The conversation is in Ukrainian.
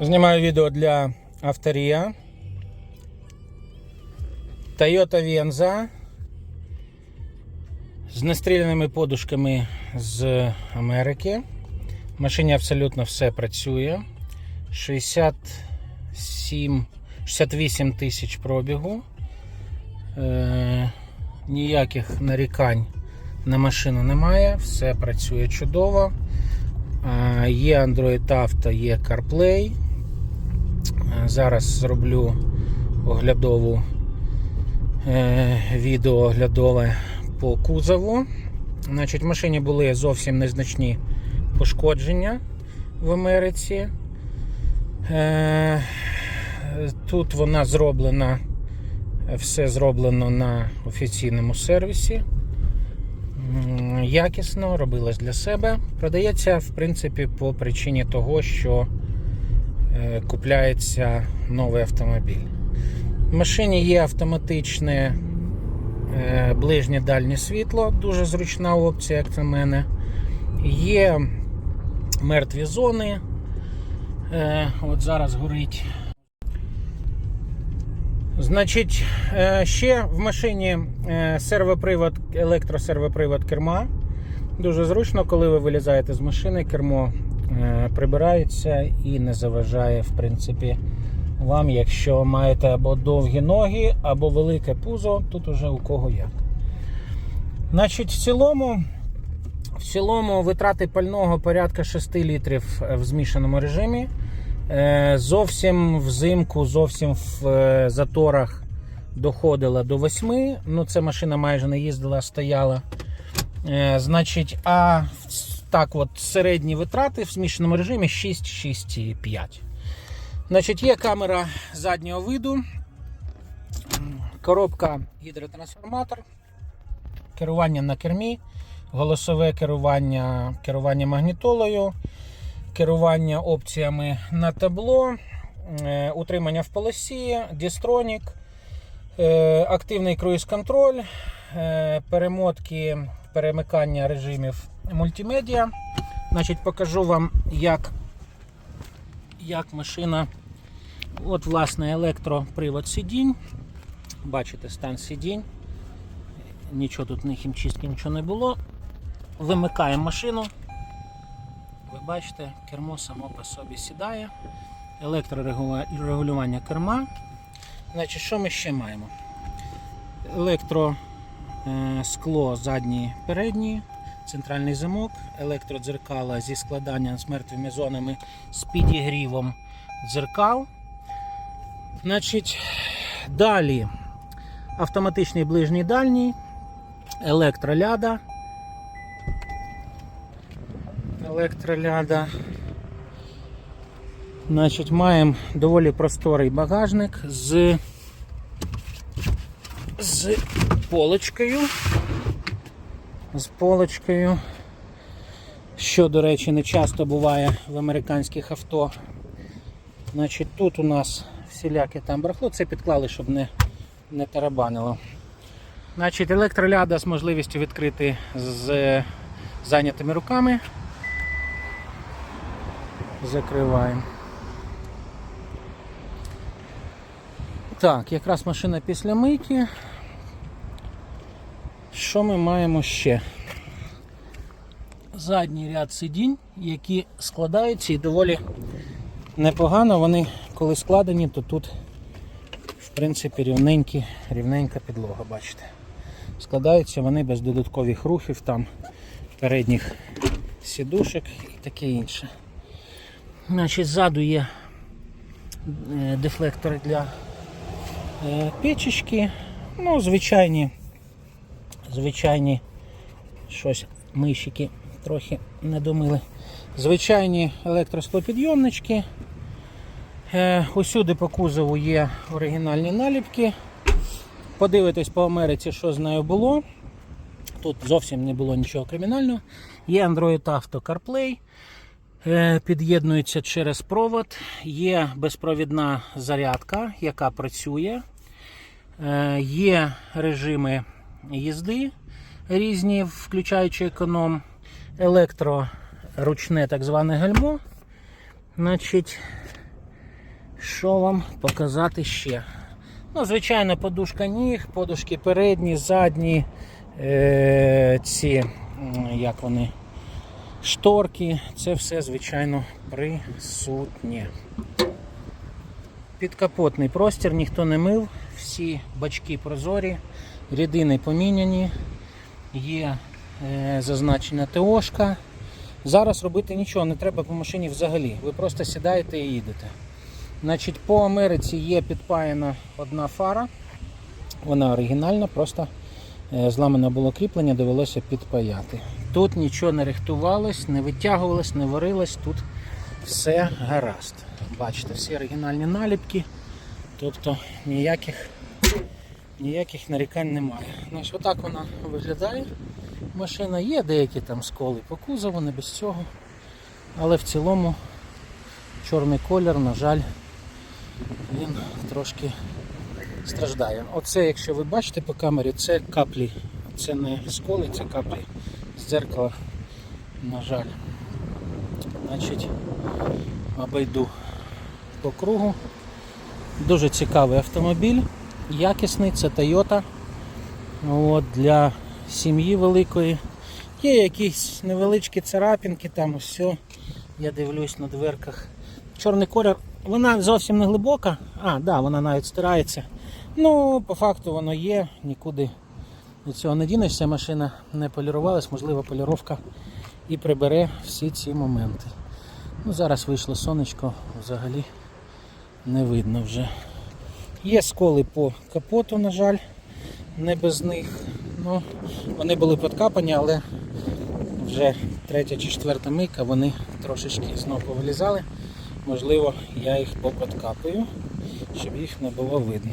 Знімаю відео для авторія. Toyota Venza з настріляними подушками з Америки. В машині абсолютно все працює. 67, 68 тисяч пробігу. Е, ніяких нарікань на машину немає, все працює чудово. Е, Є Android Auto, є CarPlay. Е, Зараз зроблю оглядову е, відео оглядове по кузову. Значить, в машині були зовсім незначні пошкодження в Америці. Е, Тут вона зроблена, все зроблено на офіційному сервісі. Якісно, робилось для себе. Продається, в принципі, по причині того, що купляється новий автомобіль. В машині є автоматичне е, ближнє дальнє світло, дуже зручна опція, як на мене. Є мертві зони. Е, От зараз горить. Значить, е, ще в машині е, сервопривод, електросервопривод керма. Дуже зручно, коли ви вилізаєте з машини, кермо е, прибирається і не заважає, в принципі, вам, якщо маєте або довгі ноги, або велике пузо, тут уже у кого як. Значить, в цілому, в цілому витрати пального порядка 6 літрів в змішаному режимі. Е, Зовсім взимку, зовсім в е, заторах доходила до 8. Ну, це машина майже не їздила, стояла. Е, Значить, а так от середні витрати в змішаному режимі 6-6,5. Значить, є камера заднього виду, коробка гідротрансформатор, керування на кермі, голосове керування, керування магнітолою. Керування опціями на табло, е, утримання в полосі, дістронік, е, активний круїз-контроль, е, перемотки, перемикання режимів мультимедіа. Значить, покажу вам, як, як машина. От, власне, електропривод сидінь. Бачите, стан сидінь. Нічого тут не хімчистки, нічого не було. Вимикаємо машину. Ви бачите, кермо само по собі сідає, електрорегулювання керма. Значить, що ми ще маємо? Електро скло задні передні, центральний замок, електродзеркала зі складанням з мертвими зонами з підігрівом дзеркал. Значить, далі автоматичний ближній дальній, електроляда електроляда. Значить, маємо доволі просторий багажник з, з полочкою. З полочкою. Що, до речі, не часто буває в американських авто. Значить, тут у нас всіляке там барахло, це підклали, щоб не, не тарабанило. Значить, електроляда з можливістю відкрити з зайнятими руками. Закриваємо. Так, якраз машина після мийки. Що ми маємо ще? Задній ряд сидінь, які складаються і доволі непогано. Вони коли складені, то тут в принципі рівненькі, рівненька підлога, бачите. Складаються вони без додаткових рухів, там передніх сідушок і таке інше. Значить, ззаду є е, дефлектори для е, печечки. Ну, звичайні, звичайні щось мишики трохи не домили. Звичайні електросклопідйомнички. Е, Усюди по кузову є оригінальні наліпки. Подивитись по Америці, що з нею було. Тут зовсім не було нічого кримінального. Є Android Auto CarPlay. Е, Під'єднується через провод. Є безпровідна зарядка, яка працює. Е, Є режими їзди різні, включаючи економ, електроручне так зване гальмо. Значить, Що вам показати ще? Ну, звичайно, подушка ніг, подушки передні, задні, е- ці, як вони, шторки. Це все, звичайно, присутнє. Підкапотний простір ніхто не мив, всі бачки прозорі, рідини поміняні, є е, зазначена ТОшка. Зараз робити нічого не треба по машині взагалі. Ви просто сідаєте і їдете. Значить, по Америці є підпаяна одна фара. Вона оригінальна, просто е, зламане було кріплення, довелося підпаяти. Тут нічого не рихтувалось, не витягувалось, не варилось, тут все гаразд. Бачите, всі оригінальні наліпки, тобто ніяких, ніяких нарікань немає. Значить, отак вона виглядає. Машина є, деякі там сколи по кузову, не без цього. Але в цілому чорний колір, на жаль, він трошки страждає. Оце, якщо ви бачите по камері, це каплі. Це не сколи, це каплі з дзеркала, на жаль. Значить, обійду по кругу. Дуже цікавий автомобіль, якісний, це Toyota. От, для сім'ї великої. Є якісь невеличкі царапінки, там все. Я дивлюсь на дверках. Чорний колір, вона зовсім не глибока, а, да, вона навіть стирається. Ну, по факту воно є, нікуди від цього не дінешся. Машина не полірувалась, можливо, поліровка і прибере всі ці моменти. Ну, зараз вийшло сонечко, взагалі не видно вже. Є сколи по капоту, на жаль, не без них. Ну, вони були підкапані, але вже третя чи четверта мийка, вони трошечки знову повилізали. Можливо, я їх поподкапаю, щоб їх не було видно.